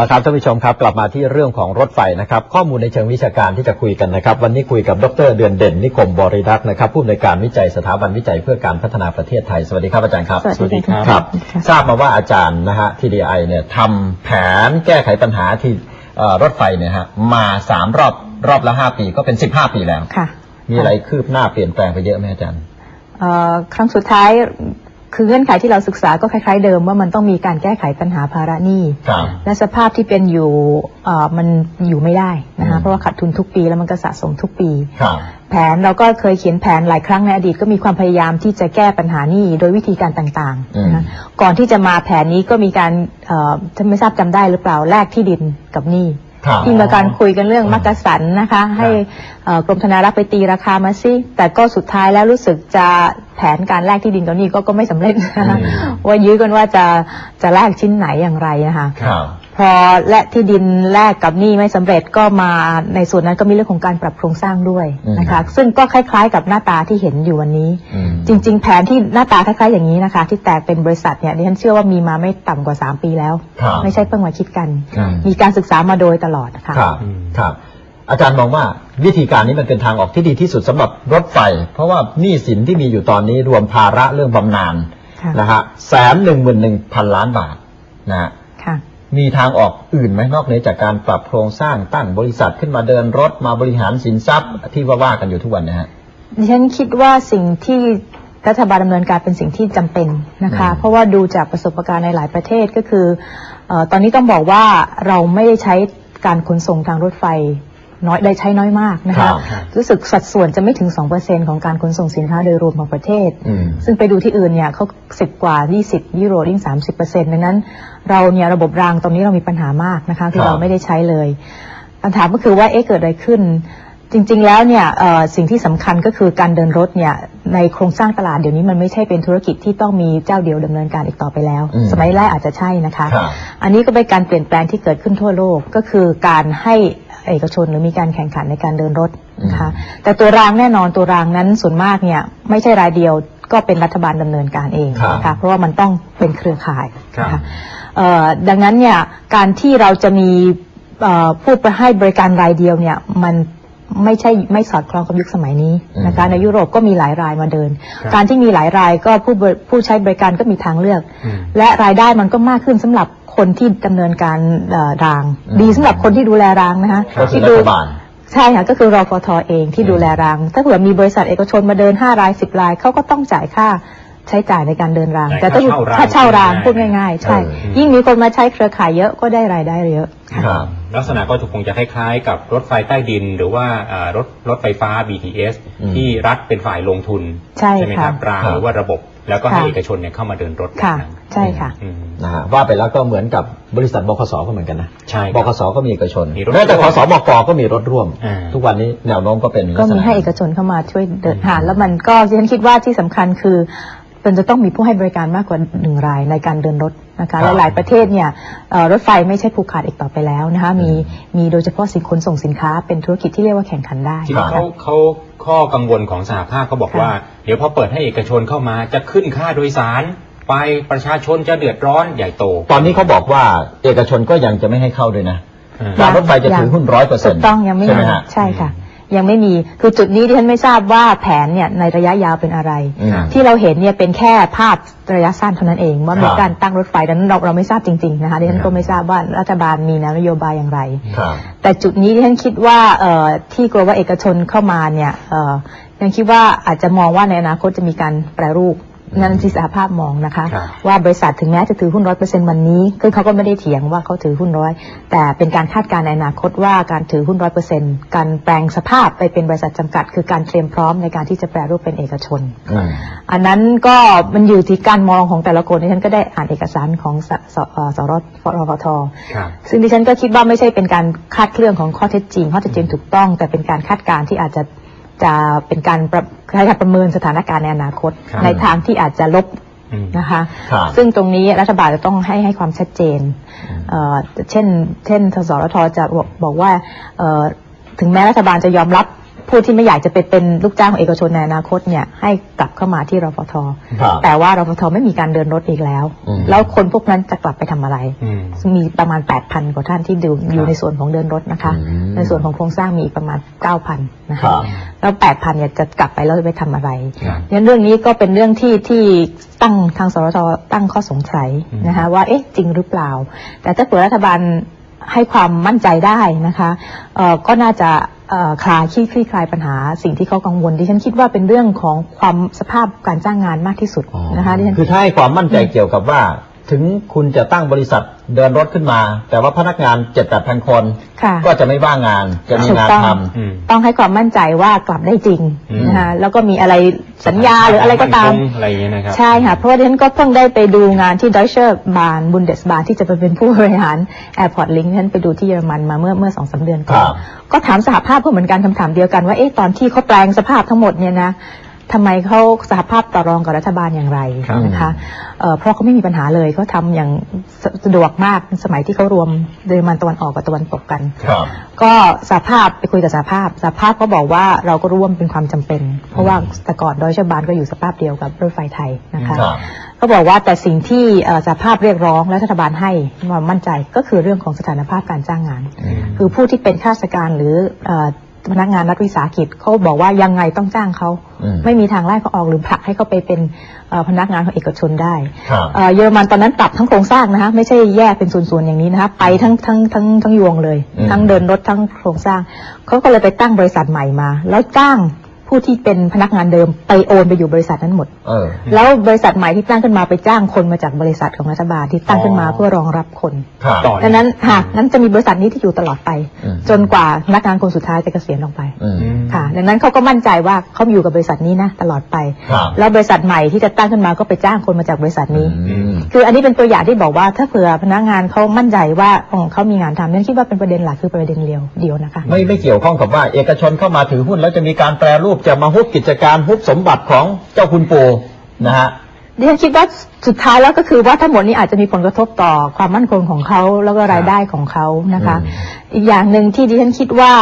ละครับท่านผู้ชมครับ กลับมาที่เรื่องของรถไฟนะครับ ข้อมูลในเชิงวิชาการที่จะคุยกันนะครับ วันนี้คุยกับดรเดือนเด่นนิคมบริรักษ์นะครับผู้อำนวยการวิจัยสถาบันวิจัยเพื่อการพัฒนาประเทศไทยสวัสดีครับอาจารย์ครับสวัสดีครับครับสวัสดีครับทราบมาว่าอาจารย์นะฮะ TDI เนี่ยทำแผนแก้ไขปัญหาที่เอ่อรถไฟเนี่ยฮะมาสามรอบรอบละห้าปีก็เป็นสิบห้าปีแล้วค่ะมีอะไรคืบหน้าเปลี่ยนแปลงไปเยอะไหมอาจารย์เอ่อครั้งสุดท้าย คือเงื่อนไขที่เราศึกษาก็คล้าย ๆ เดิมว่ามันต้องมีการแก้ไขปัญหาภาระหนี้ครับและสภาพที่เป็นอยู่เอ่อมันอยู่ไม่ได้นะอืคะมเพราะว่าขาดทุนทุกปีแล้วมันก็สะสมทุกปี ครับแผนเราก็เคยเขียนแผนหลายครั้งในอดีตก็มีความพยายามที่จะแก้ปัญหานี้โดยวิธีการต่างๆนะคะก่อนที่จะมาแผนนี้ก็มีการเอ่อท่านไม่ทราบจำได้หรือเปล่าแลกที่ดินกับหนี้ครับ ที่มีการคุยกันเรื่องมักกะสันนะคะ ให้เอ่อกรมธนารักษ์ไปตีราคามาสิแต่ก็สุดท้ายแล้วรู้สึกจะแผนการแลกที่ดินกับหนี้ก็ก็ไม่สำเร็จนะคะอืมว่ายื้อกันว่าจะจะแลกชิ้นไหนอย่างไรนะคะครับ พอและที่ดินแลกกับหนี้ไม่สำเร็จก็มาในส่วนนั้นก็มีเรื่องของการปรับโครงสร้างด้วยนะคะ ซึ่งก็คล้ายๆ กับหน้าตาที่เห็นอยู่วันนี้อืมจริง ๆ แผนที่หน้าตาคล้ายๆอย่างนี้นะคะ ที่แตกเป็นบริษัทเนี่ยดิฉันเชื่อว่ามีมาไม่ต่ำกว่า 3 ปีแล้วครับไม่ใช่เพิ่งมาคิดกันครับมีการศึกษามาโดยตลอดนะคะครับอืมครับอาจารย์มองว่าวิธีการนี้มันเป็นทางออกที่ดีที่สุดสำหรับรถไฟ เพราะว่าหนี้สินที่มีอยู่ตอนนี้รวมภาระเรื่องบำนาญค่ะนะฮะแสนหนึ่งหมื่นหนึ่งพันล้านบาทนะฮะค่ะ มีทางออกอื่นไหมนอกเหนือจากการปรับโครงสร้างตั้งบริษัทขึ้นมาเดินรถมาบริหารสินทรัพย์ที่ว่าว่ากันอยู่ทุกวันนะฮะดิฉันคิดว่าสิ่งที่รัฐบาลดำเนินการเป็นสิ่งที่จำเป็นนะคะอืมเพราะว่าดูจากประสบการณ์ในหลายประเทศก็คือเออตอนนี้ต้องบอกว่าเราไม่ได้ใช้การขนส่งทางรถไฟ น้อยได้ใช้น้อยมากนะครัคะบรู้สึกสัดส่วนจะไม่ถึง 2%ของการขนส่งสินค้าโดยรวมของประเทศอืมซึ่งไปดูที่อื่นเนี่ยเขาสิบกว่า 20ยุโรยิ่ง30%ดังนั้น เราเนี่ยระบบรางตรงนี้เรามีปัญหามากนะคะคือครับเราไม่ได้ใช้เลยปัญหาก็คือว่าเอ๊ะเกิดอะไรขึ้น จริง ๆ แล้วเนี่ยเอ่อสิ่งที่สำคัญก็คือการเดินรถเนี่ยในโครงสร้างตลาดเดี๋ยวนี้มันไม่ใช่เป็นธุรกิจที่ต้องมีเจ้าเดียวดำเนินการอีกต่อไปแล้วอืมสมัยแรกอาจจะใช่นะคะครับอันนี้ก็เป็นการเปลี่ยนแปลงที่เกิดขึ้นทั่วโลกก็คือการให้ เอกชนหรือมีการแข่งขันในการเดินรถนะคะแต่ตัวรางแน่นอนตัวรางนั้นส่วนมากเนี่ยไม่ใช่รายเดียวก็เป็นรัฐบาลดำเนินการเองนะครัคะบเพราะว่ามันต้องเป็นเครือข่ายนะครัคะบเอ่อดังนั้นเนี่ยการที่เราจะมีเอ่อผู้ไปให้บริการรายเดียวเนี่ยมันไม่ใช่ไม่สอดคล้องกับยุคสมัยนี้นะคะอืมในยุโรปก็มีหลายรายมาเดินครับการที่มีหลายรายก็ผู้บริผู้ใช้บริการก็มีทางเลือกอืมและรายได้มันก็มากขึ้นสำหรับ คนที่ดำเนินการเอ่อรางอืมดีสำหรับคนที่ดูแลรางนะคะก็คือที่รัดูฐบาลใช่ค่ะก็คือรอฟทเองที่อืมดูแลราง ถ้าเผื่อมีบริษัทเอกชนมาเดิน 5 ราย 10 รายเขาก็ต้องจ่ายค่า ใช้จ่ายในการเดินรางจ่ายแต่ต้องค่าเช่ารางค่าเช่ารางพูดง่าย ๆ ใช่เออยิ่งมีคนมาใช้เครือข่ายเยอะก็ได้รายได้เยอะครับลักษณะก็คงจะคล้ายๆ กับรถไฟใต้ดิน หรือว่าอ่ารถรถไฟฟ้า BTS อืมที่รัฐเป็นฝ่ายลงทุน ใช่ไหมค่ะครับรางครับหรือว่าระบบแล้วก็ให้ค่ะเอกชนเนี่ยเข้ามาเดินรถแบบค่ะนั้นใช่ค่ะอืมนะฮะว่าไปแล้วก็เหมือนกับบริษัทบคสก็เหมือนกันนะใช่ครับบคสก็มีเอกชนมีรถแม้แต่ขสบกก็มีรถร่วมอ่าทุกวันนี้แนวโน้มก็เป็นก็ลัษมีณะให้เอกชนเข้ามาช่วยเดินหาแล้วมันก็ดิฉันคิดว่าที่สำคัญคือ มันจะต้องมีผู้ให้บริการมากกว่าหนึ่งรายในการเดินรถนะคะครับหลายๆประเทศเนี่ยเอ่อรถไฟไม่ใช่ผูกขาดอีกต่อไปแล้วนะคะมีมีโดยเฉพาะสินขนส่งสินค้าเป็นธุรกิจที่เรียกว่าแข่งขันได้ทีนี้นะคะเขาเขาข้อกังวลของสหภาพเขาบอกค่ะว่า เดี๋ยวพอเปิดให้เอกชนเข้ามาจะขึ้นค่าโดยสารไปประชาชนจะเดือดร้อนใหญ่โต ตอนนี้เขาบอกว่าเอกชนก็ยังจะไม่ให้เข้าด้วยนะอ่าการรถไฟจะถือหุ้นร้อยเปอร์เซ็ถูนต์กต้องยังไม่ใช่ไหมมีฮะใช่ค่ะ ยังไม่มีคือจุดนี้ที่ฉันไม่ทราบว่าแผนเนี่ยในระยะยาวเป็นอะไรอืมที่เราเห็นเนี่ยเป็นแค่ภาพระยะสั้นเท่านั้นเองว่ามีครับการตั้งรถไฟดังนั้นเราเราไม่ทราบจริงๆนะคะดิฉันก็ไม่ทราบว่ารัฐบาลมีแนวนโยบายอย่างไรครับแต่จุดนี้ที่ฉันคิดว่าเอ่อที่กลัวว่าเอกชนเข้ามาเนี่ยเอ่อยังคิดว่าอาจจะมองว่าในอนาคตจะมีการแปรรูป นั่นที่สหภาพมองนะคะครับว่าบริษัทถึงแม้จะถือหุ้นร้อยเปอร์เซ็นต์วันนี้คือเขาก็ไม่ได้เถียงว่าเขาถือหุ้นร้อยแต่เป็นการคาดการณ์ในอนาคตว่าการถือหุ้นร้อยเปอร์เซ็นต์การแปลงสภาพไปเป็นบริษัทจำกัด คือการเตรียมพร้อมในการที่จะแปรรูปเป็นเอกชนอืมอันนั้นก็มันอยู่ที่การมองของแต่ละคนที่ฉันก็ได้อ่านเอกสารของสสเอ่อสรรพทครับซึ่งดิฉันก็คิดว่าไม่ใช่เป็นการคาดเคลื่อนของข้อเท็จจริงข้อเท็จจริงถูกต้อง แต่เป็นการคาดการณ์ที่อาจจะ จะเป็นการประคล้ายกับประเมินสถานการณ์ในอนาคต ครับ ในทางที่อาจจะลบอืม นะคะ ครับ ซึ่งตรงนี้รัฐบาลจะต้องให้ให้ความชัดเจนเอ่อเช่น เช่นสสรทจะบอกบอกว่าเอ่อถึงแม้รัฐบาลจะยอมรับ ผู้ที่ไม่อยากจะไปเป็นลูกจ้างของเอกชนในอนาคตเนี่ยให้กลับเข้ามาที่รฟท ครับแต่ว่ารฟทไม่มีการเดินรถอีกแล้ว อืม แล้วคนพวกนั้นจะกลับไปทำอะไร อืม มีประมาณ 8,000 กว่าท่านที่ดูอยู่ในส่วนของเดินรถนะคะ อืม ในส่วนของโครงสร้างมีอีกประมาณ 9,000 นะครัคะบแล้ว 8,000 เนี่ยจะกลับไปแล้วไปทำอะไร ครับเนี่ยเรื่องนี้ก็เป็นเรื่องที่ที่ตั้งทางสรชตั้งข้อสงสัยอืมนะคะว่าเอ๊ะจริงหรือเปล่า แต่ถ้าเกิดรัฐบาล ให้ความมั่นใจได้นะคะเอ่อก็น่าจะเอ่อคลายคลี่คลี่คลายปัญหาสิ่งที่เขากังวลดิฉันคิดว่าเป็นเรื่องของความสภาพการจ้างงานมากที่สุดนะคะดิฉันคือถ้าให้ความมั่นใจเกี่ยวกับว่า ถึงคุณจะตั้งบริษัทเดินรถขึ้นมา แต่ว่าพนักงานเจ็ดแปดพันคน ค่ะก็จะไม่ว่างงานจะมีงานถูกต้ทองอืม ต้องให้ความมั่นใจว่ากลับได้จริงอืม นะคะแล้วก็มีอะไรสัญญาหรืออะไรก็ตามนคงอะไรอย่างเงี้ยนะครับ ใช่ค่ะ เพราะว่าดิฉันก็เพิ่งได้ไปดูงานที่ Deutsche Bahn Bundesbahn ที่จะไปเป็นผู้บริหาร Airport Link ดิฉันไปดูที่เยอรมันมาเมื่อเมื่อสองสาเดือนก่อน ครับ ก็ถามสหภาพก็เหมือนกันคำถามเดียวกันว่า เอ๊ะ ตอนที่เขาแปลงสภาพทั้งหมดเนี่ยนะ ทำไมเขาสหภาพต่อรองกับรัฐบาลอย่างไรครับนะคะเอ่อเพราะเขาไม่มีปัญหาเลยเขาทำอย่างสสะดวกมากสมัยที่เขารวมเยอรมันตะวันออกกับตะวันตกกันำครับก็สหภาพไปคุยกับสหภาพสหภาพก็บอกว่าเราก็ร่วามันเป็นความจำเป็น เพราะว่าแต่ก่อนดอยชบานก็อยู่สภาพเดียวกับรถไฟไทยนะคะครับก็บอกว่าแต่สิ่งที่เอ่อสหภาพเรียกร้องและรัฐบาลให้ความมั่นใจก็คือเรื่องของสถานภาพการจ้างงานอืมคือผู้ที่เป็นข้าราชการหรือเอ่อ พนักงานรัฐวิสาหกิจเขาบอกว่ายังไงต้องจ้างเขาอืมไม่มีทางไล่เขาออกหรือผลักให้เขาไปเป็นเอ่อพนักงานของเอกชนได้ครับเอ่อเยอรมันตอนนั้นปรับทั้งโครงสร้างนะคะไม่ใช่แยกเป็นส่วนๆอย่างนี้นะคะไปทั้งทั้งทั้งทั้งยวงเลยอืมทั้งเดินรถทั้งโครงสร้างเขาก็เลยไปตั้งบริษัทใหม่มา แล้วจ้าง ผู้ที่เป็นพนักงานเดิมไปโอนไปอยู่บริษัทนั้นหมด เออ แล้วบริษัทใหม่ที่ตั้งขึ้นมาไปจ้างคนมาจากบริษัทของรัฐบาลที่ตั้งขึ้นมาอ๋อเพื่อรองรับคน ครับต่อ ดังนั้นหากนั้นจะมีบริษัทนี้ที่อยู่ตลอดไป อืม จนกว่าพนักงานคนสุดท้ายจะเกษียณลงไปอืมอืม ค่ะ ดังนั้นเขาก็มั่นใจว่าเขาอยู่กับบริษัทนี้นะตลอดไป ครับ แล้วบริษัทใหม่ที่จะตั้งขึ้นมาก็ไปจ้างคนมาจากบริษัทนี้ อืม คืออันนี้เป็นตัวอย่างที่บอกว่าถ้าเผื่อพนักงานเขามั่นใจว่าของเขามีงานทำนั่นคิดว่าเป็นประเด็นหลักคือประเด็นเดียวเดียวนะคะ ไม่ไม่เกี่ยวข้องกับว่าเอกชนเข้ามาถือหุ้นแล้วจะมีการแปรรูปจะมาฮุบกิจการฮุบสมบัติของเจ้าคุณปู่นะฮะดิฉันคิดว่าสุดท้ายแล้วก็คือว่าทั้งหมดนี้อาจจะมีผลกระทบต่อความมั่นคงของเขาแล้วก็รายได้ของเขานะคะอืมอีกอย่างหนึ่งที่ดิฉันคิดว่า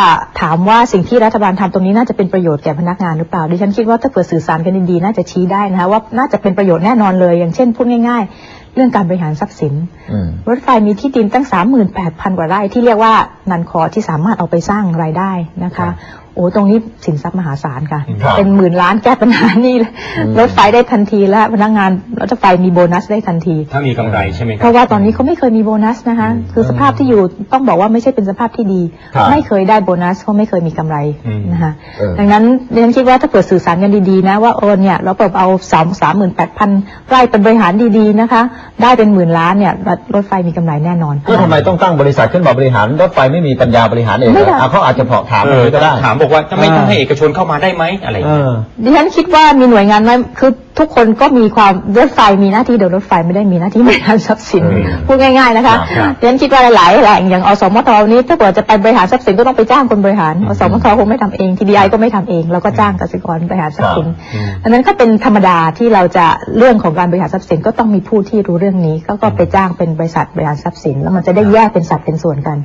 ถามว่าสิ่งที่รัฐบาลทำตรงนี้น่าจะเป็นประโยชน์แก่พนักงานหรือเปล่าดิฉันคิดว่าถ้าเกิดสื่อสารกันดีๆน่าจะชี้ได้นะคะว่าน่าจะเป็นประโยชน์แน่นอนเลย อย่างเช่นพูดง่าย ๆ เรื่องการบริหารทรัพย์สินอืมรถไฟมีที่ดินตั้ง 38,000 กว่าไร่ที่เรียกว่านันคอที่สามารถเอาไปสร้างรายได้นะครัคะบ โอ้ตรงนี้สินทรัพย์มหาศาลค่ะ ครับเป็นหมื่นล้านแก้ปัญหานี่เลยอืมรถไฟได้ทันทีและพนักงานรถไฟมีโบนัสได้ทันที ถ้ามีกำไรใช่ไหมคเพรับ ราะว่าตอนนี้เขาไม่เคยมีโบนัสนะคะอืมคือสภาพที่อยู่ต้องบอกว่าไม่ใช่เป็นสภาพที่ดี ครับไม่เคยได้โบนัสเพราะไม่เคยมีกำไรอืม นะคะเออ ดังนั้นดิฉันคิดว่าถ้าเปิดสื่อสารกันดีๆนะว่าเออเนี่ยเราเปิดเอาสามสามหมื่นแปดพันไร่เป็นบริหารดีๆนะคะ ได้เป็นหมื่นล้านเนี่ยรถไฟมีกำไรแน่นอน แล้วทำไมต้องตั้งบริษัทขึ้นมาบริหารรถไฟไม่มีปัญญาบริหารเองเหรไม่อได้ อะเขาอาจจะเพาะถามเออย่างอนี้ก็ได้ ถามบอกว่าทำไมอ่าต้องให้เอกชนเข้ามาได้ไหมอะไรอย่างเอเงี้ยอดิฉันคิดว่ามีหน่วยงานไหมคือทุกคนก็มีความรถไฟมีหน้าที่เดินรถไฟไม่ได้มีหน้าที่บริหารทรัพย์สินอืมพูดง่ายๆนะคะครับ ดิฉันคิดว่าหลายๆแหล่งอย่างอสมทนี้ถ้าเกิดจะไปบริหารทรัพย์สินก็ต้องไปจ้างคนบริหารอสมทคงไม่ทำเองทีดีไอก็ไม่ทำเองเราก็จ้างกสิกรบริหารทรัพย์สินอืมดังนั้นก็เป็นธรรมดาที่เราจะเรื่องของการบริหารทรัพย์สินก็ต้องมีผู้ที่รู้เรื่องนี้ก็ก็ไปจ้างเป็นบริษัทบริหารทรัพย์สิน แล้วมันจะได้แยกเป็นสัดเป็นส่วนกัน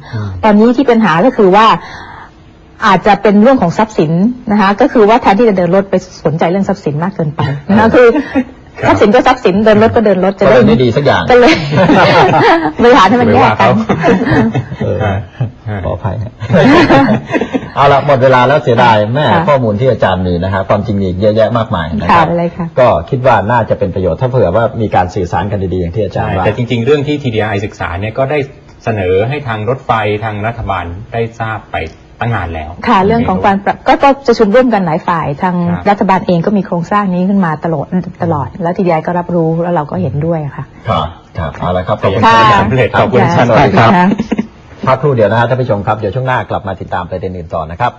ตอนนี้ที่ปัญหาก็คือว่า อาจจะเป็นเรื่องของทรัพย์สินนะคะก็คือว่าแทนที่จะเดินรถไปสนใจเรื่องทรัพย์สินมากเกินไปนะคะคือครับทรัพย์สินก็ทรัพย์สินเดินรถก็เดินรถจะก็ได้เลยไม่ดีสักอย่างก็เลยบริหารให้มันแยกกันเอออ่าอ่าขออภัยฮะเอาละหมดเวลาแล้วเสียดายแม่ค่ะข้อมูลที่อาจารย์มีนะฮะความจริงมีอีกเยอะแยะมากมายนะคค่ะรับเลยค่ะก็คิดว่าน่าจะเป็นประโยชน์ถ้าเผื่อว่ามีการสื่อสารกันดีๆอย่างที่อาจารใช่ย์ว่าแต่จริง ๆ เรื่องที่ TDI ศึกษาเนี่ยก็ได้เสนอให้ทางรถไฟทางรัฐบาลได้ทราบไป ตั้งนานแล้วค่ะเรื่องของการปรับก็ก็จะชุมร่วมกันหลายฝ่ายทางครับรัฐบาลเองก็มีโครงสร้างนี้ขึ้นมาตลอดตลอด แล้วทีดีไอก็รับรู้แล้วเราก็เห็นด้วยค่ะครับครับเอาละครับขอบคุณค่ะครับสำเร็จขอบคุณรัท่านสวัสดีครับค่ะพักครู่เดียวนะฮะท่านผู้ชมครับเดี๋ยวช่วงหน้ากลับมาติดตามประเด็นอื่นต่อนะครับ